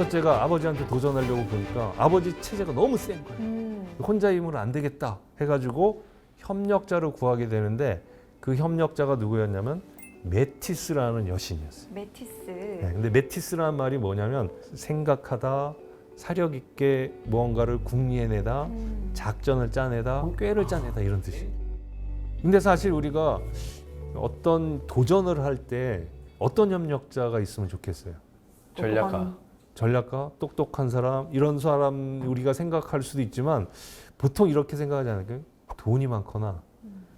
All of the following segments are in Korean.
여섯째가 아버지한테 도전하려고 보니까 아버지 체제가 너무 센 거예요. 음. 혼자 힘으로 안 되겠다 해가지고 협력자를 구하게 되는데 그 협력자가 누구였냐면 메티스라는 여신이었어요. 메티스. 네, 근데 메티스라는 말이 뭐냐면 생각하다, 사력 있게 무언가를 궁리해내다, 음. 작전을 짜내다, 꾀를 짜내다 이런 뜻이에요. 근데 사실 우리가 어떤 도전을 할 때 어떤 협력자가 있으면 좋겠어요. 전략가. 전략가, 똑똑한 사람 이런 사람 우리가 생각할 수도 있지만 보통 이렇게 생각하지 않을까요? 돈이 많거나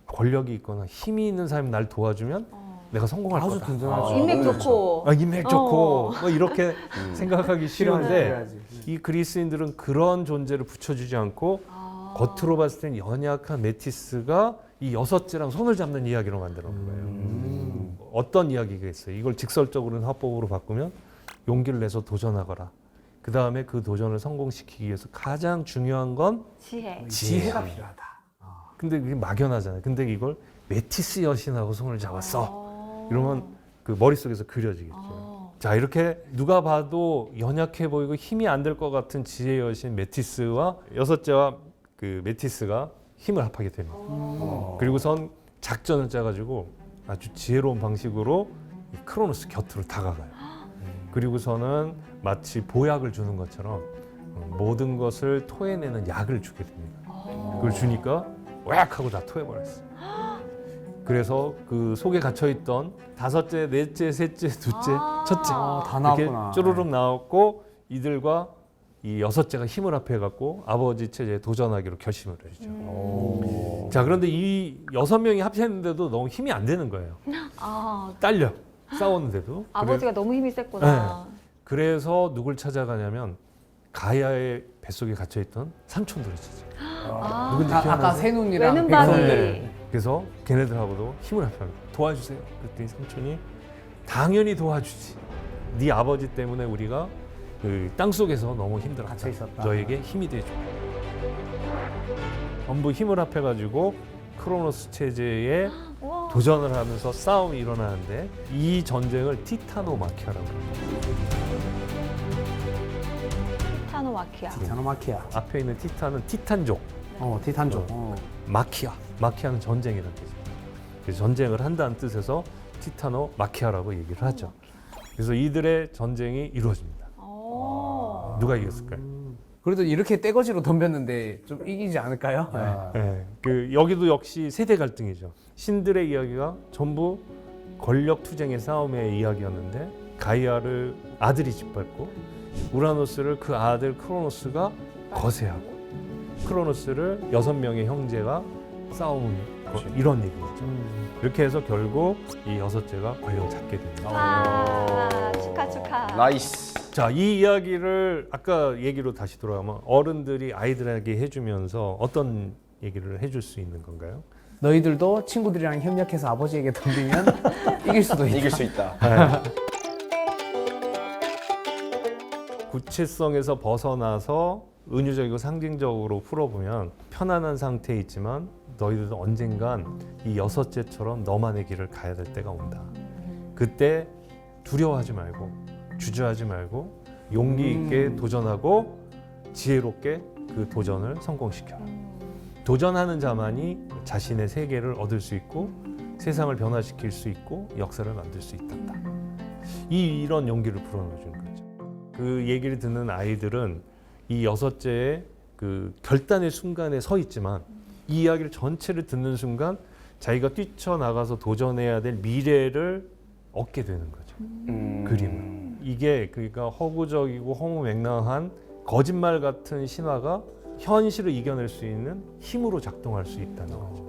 권력이 있거나 힘이 있는 사람이 날 도와주면 어. 내가 성공할 아주 거다. 든든하죠. 아, 인맥 그렇죠. 좋고. 아, 인맥 좋고 어. 뭐 이렇게 음. 생각하기 필요해야지. 이 그리스인들은 그런 존재를 붙여주지 않고 아. 겉으로 봤을 땐 연약한 메티스가 이 여섯째랑 손을 잡는 이야기로 만들어 놓은 거예요. 음. 어떤 이야기가 있어요? 이걸 직설적으로는 합법으로 바꾸면 용기를 내서 도전하거라. 그 다음에 그 도전을 성공시키기 위해서 가장 중요한 건 지혜. 지혜가 필요하다. 근데 그게 막연하잖아요. 근데 이걸 메티스 여신하고 손을 잡았어. 어. 이러면 그 머릿속에서 그려지겠죠. 어. 자 이렇게 누가 봐도 연약해 보이고 힘이 안 될 것 같은 지혜 여신 메티스와 여섯째와 그 메티스가 힘을 합하게 됩니다. 어. 그리고선 작전을 짜가지고 아주 지혜로운 방식으로 이 크로노스 곁으로 다가가요. 그리고서는 마치 보약을 주는 것처럼 어, 모든 것을 토해내는 약을 주게 됩니다. 어. 그걸 주니까 웩 하고 다 토해버렸어. 그래서 그 속에 갇혀 있던 다섯째, 넷째, 셋째, 둘째, 아. 첫째 어, 다 나왔구나. 쭈루룩 나왔고 이들과 이 여섯째가 힘을 합해 갖고 아버지 체제에 도전하기로 결심을 해주죠. 음. 자 그런데 이 여섯 명이 합쳤는데도 너무 힘이 안 되는 거예요. 아, 딸려 싸웠는데도. 아버지가 너무 힘이 셌구나. 그래, 서 누굴 찾아가냐면 가야의 뱃속에 갇혀있던 삼촌들을 찾아. 아. 누군지 아, 아까 기억나세요? 새눈이랑 외눈박이. 백성들. 네. 그래서 걔네들하고도 힘을 합합니다. 도와주세요. 그랬더니 삼촌이 당연히 도와주지. 네 아버지 때문에 우리가 그 땅 속에서 너무 힘들었다. 갇혀 있었다. 너에게 힘이 되죠. 전부 힘을 합해가지고 크로노스 체제에 우와. 도전을 하면서 싸움이 일어나는데 이 전쟁을 티타노마키아라고 합니다. 타노마키아. 티타노마키아. 앞에 있는 티타는 티탄족, 어, 티탄족. 어. 마키아. 마키아는 전쟁이라는 뜻입니다. 그래서 전쟁을 한다는 뜻에서 티타노 마키아라고 얘기를 하죠. 그래서 이들의 전쟁이 이루어집니다. 오. 누가 이겼을까요? 그래도 이렇게 떼거지로 덤볐는데 좀 이기지 않을까요? 네. 네. 그 여기도 역시 세대 갈등이죠. 신들의 이야기가 전부 권력 투쟁의 싸움의 이야기였는데 가이아를 아들이 짓밟고 우라노스를 그 아들 크로노스가 거세하고 크로노스를 여섯 명의 형제가 싸우는 거, 이런 얘기죠. 음. 이렇게 해서 결국 이 여섯째가 권력을 잡게 됩니다. 와, 축하 축하. 나이스. 자, 이 이야기를 아까 얘기로 다시 돌아가면 어른들이 아이들에게 해주면서 어떤 얘기를 해줄 수 있는 건가요? 너희들도 친구들이랑 협력해서 아버지에게 덤비면 이길 수도 있다. 이길 수 있다. 구체성에서 벗어나서 은유적이고 상징적으로 풀어보면 편안한 상태에 있지만 너희들도 언젠간 이 여섯째처럼 너만의 길을 가야 될 때가 온다. 그때 두려워하지 말고 주저하지 말고 용기 있게 음. 도전하고 지혜롭게 그 도전을 성공시켜라. 음. 도전하는 자만이 자신의 세계를 얻을 수 있고 세상을 변화시킬 수 있고 역사를 만들 수 있다. 이 이런 용기를 불어넣어주는 거죠. 그 얘기를 듣는 아이들은 이 여섯째의 그 결단의 순간에 서 있지만 이 이야기를 전체를 듣는 순간 자기가 뛰쳐나가서 도전해야 될 미래를 얻게 되는 거죠. 음. 그림을. 이게 그러니까 허구적이고 허무맹랑한 거짓말 같은 신화가 현실을 이겨낼 수 있는 힘으로 작동할 수 있다는 거죠.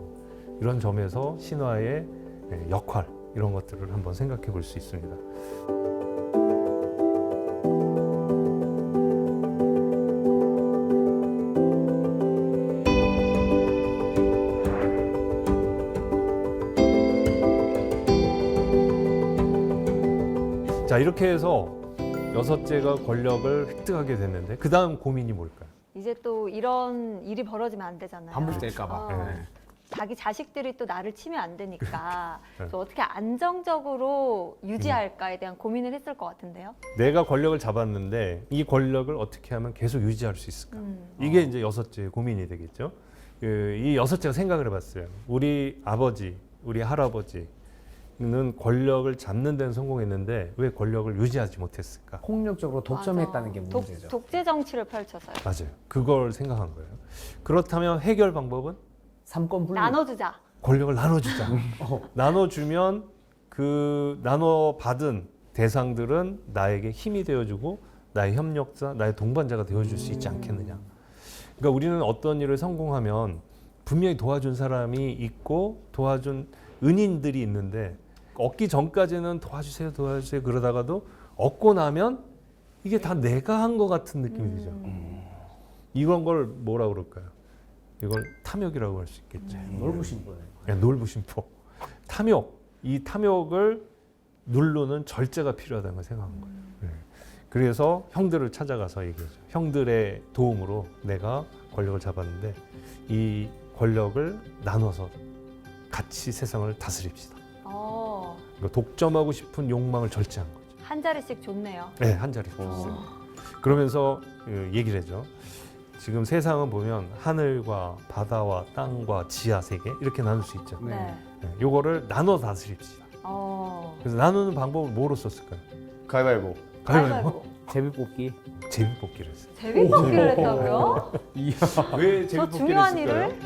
이런 점에서 신화의 예, 역할 이런 것들을 한번 생각해 볼 수 있습니다. 이렇게 해서 여섯째가 권력을 획득하게 됐는데 그 다음 고민이 뭘까요? 이제 또 이런 일이 벌어지면 안 되잖아요. 반복될까 봐. 어. 네. 자기 자식들이 또 나를 치면 안 되니까 네. 또 어떻게 안정적으로 유지할까에 대한 고민을 했을 것 같은데요. 내가 권력을 잡았는데 이 권력을 어떻게 하면 계속 유지할 수 있을까? 음. 이게 이제 여섯째 고민이 되겠죠. 그, 이 여섯째가 생각을 해봤어요. 우리 아버지, 우리 할아버지 는 권력을 잡는 데는 성공했는데 왜 권력을 유지하지 못했을까? 폭력적으로 독점했다는 맞아. 게 독- 문제죠. 독재 정치를 펼쳐서요. 맞아요. 그걸 생각한 거예요. 그렇다면 해결 방법은 삼권 분립. 나눠주자. 권력을 나눠주자. 어. 나눠주면 그 나눠 받은 대상들은 나에게 힘이 되어주고 나의 협력자, 나의 동반자가 되어줄 수 있지 않겠느냐. 그러니까 우리는 어떤 일을 성공하면 분명히 도와준 사람이 있고 도와준 은인들이 있는데 얻기 전까지는 도와주세요, 도와주세요 그러다가도 얻고 나면 이게 다 내가 한 것 같은 느낌이 들죠. 음. 이런 걸 뭐라 그럴까요? 이걸 탐욕이라고 할 수 있겠죠. 넓으신 거예요. 그냥 놀부심포. 탐욕. 이 탐욕을 누르는 절제가 필요하다는 걸 생각한 거예요. 네. 그래서 형들을 찾아가서 얘기하죠. 형들의 도움으로 내가 권력을 잡았는데 이 권력을 나눠서 같이 세상을 다스립시다. 어, 그러니까 독점하고 싶은 욕망을 절제한 거죠. 한 자리씩 좋네요. 네, 한 자리 줬어요. 그러면서 그 얘기를 해죠. 지금 세상은 보면 하늘과 바다와 땅과 지하 세계 이렇게 나눌 수 있죠. 네. 네. 네, 요거를 나눠 다스립시다. 어. 그래서 나누는 방법을 뭐로 썼을까요? 가위바위보. 가위바위보? 제비뽑기. 제비뽑기를 했어요. 제비뽑기를 했다고요? 왜저 중요한 일을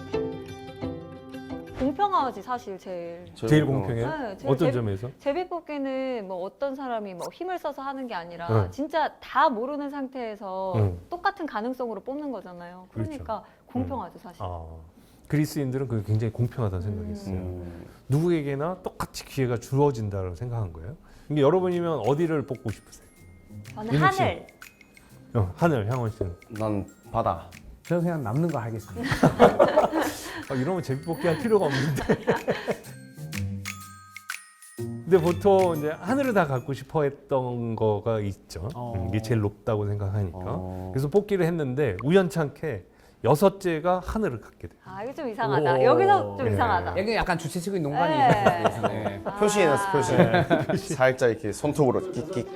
공평하지 사실 제일. 제일 공평해요? 네, 제일 어떤 제비- 점에서? 제비뽑기는 뭐 어떤 사람이 뭐 힘을 써서 하는 게 아니라 네. 진짜 다 모르는 상태에서 응. 똑같은 가능성으로 뽑는 거잖아요. 그러니까 공평하죠 사실. 아, 그리스인들은 그게 굉장히 공평하다는 생각했어요. 음. 누구에게나 똑같이 기회가 주어진다고 생각한 거예요. 근데 여러분이면 어디를 뽑고 싶으세요? 저는 윤욱 씨. 하늘. 어, 하늘, 향원 씨는. 난 바다. 저는 그냥 남는 거 하겠습니다. 아, 이러면 제비뽑기 할 필요가 없는데. 근데 보통 이제 하늘을 다 갖고 싶어 했던 거가 있죠. 어. 음, 이게 제일 높다고 생각하니까. 어. 그래서 뽑기를 했는데 우연찮게 여섯째가 하늘을 갖게 돼요. 아 이거 좀 이상하다. 오. 여기서 좀 네. 이상하다. 여기 약간 주최측의 농간이 네. 있어요. 네. 아. 표시해놨어 표시. 살짝 이렇게 손톱으로 끽끽.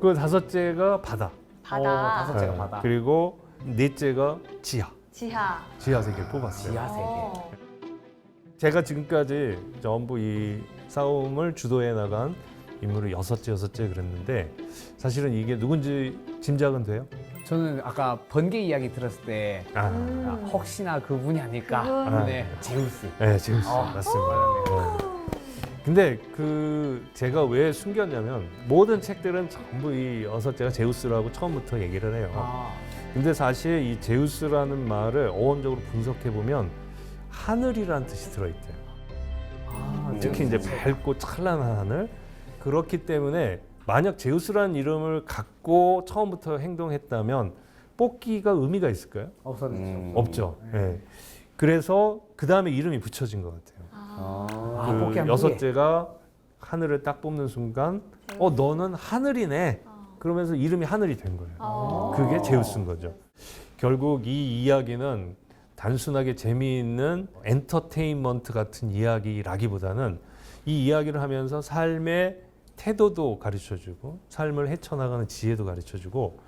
그 다섯째가 바다. 바다, 오, 다섯째가 네. 바다. 그리고 넷째가 지하. 지하. 지하 세계를 뽑았어요. 지하 세계. 어. 제가 지금까지 전부 이 싸움을 주도해 나간 인물을 여섯째 여섯째 그랬는데 사실은 이게 누군지 짐작은 돼요? 저는 아까 번개 이야기 들었을 때 아, 음. 아, 혹시나 그분이 아닐까. 그분. 네, 제우스. 네, 제우스 어. 맞습니다. 네. 근데 그 제가 왜 숨겼냐면 모든 책들은 전부 이 여섯째가 제우스라고 처음부터 얘기를 해요. 아, 근데 사실 이 제우스라는 말을 어원적으로 분석해 보면 하늘이라는 뜻이 들어있대요. 아, 특히 이제 밝고 찬란한 하늘 그렇기 때문에 만약 제우스라는 이름을 갖고 처음부터 행동했다면 뽑기가 의미가 있을까요? 없어졌죠. 음. 없죠. 예. 그래서 그 다음에 이름이 붙여진 것 같아요. 아. 아, 그 뽑기 한 여섯째가 하늘을 딱 뽑는 순간, 어 너는 하늘이네. 그러면서 이름이 하늘이 된 거예요. 어. 그게 제우스인 거죠. 결국 이 이야기는 단순하게 재미있는 엔터테인먼트 같은 이야기라기보다는 이 이야기를 하면서 삶의 태도도 가르쳐주고 삶을 헤쳐나가는 지혜도 가르쳐주고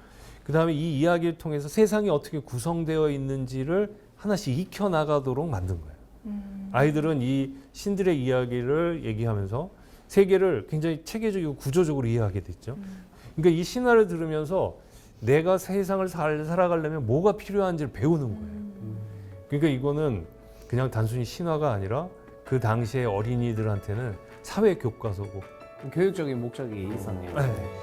그 다음에 이 이야기를 통해서 세상이 어떻게 구성되어 있는지를 하나씩 익혀나가도록 만든 거예요. 음. 아이들은 이 신들의 이야기를 얘기하면서 세계를 굉장히 체계적이고 구조적으로 이해하게 됐죠. 그러니까 이 신화를 들으면서 내가 세상을 잘 살아가려면 뭐가 필요한지를 배우는 거예요. 그러니까 이거는 그냥 단순히 신화가 아니라 그 당시의 어린이들한테는 사회 교과서고. 교육적인 목적이 있었네요. 네.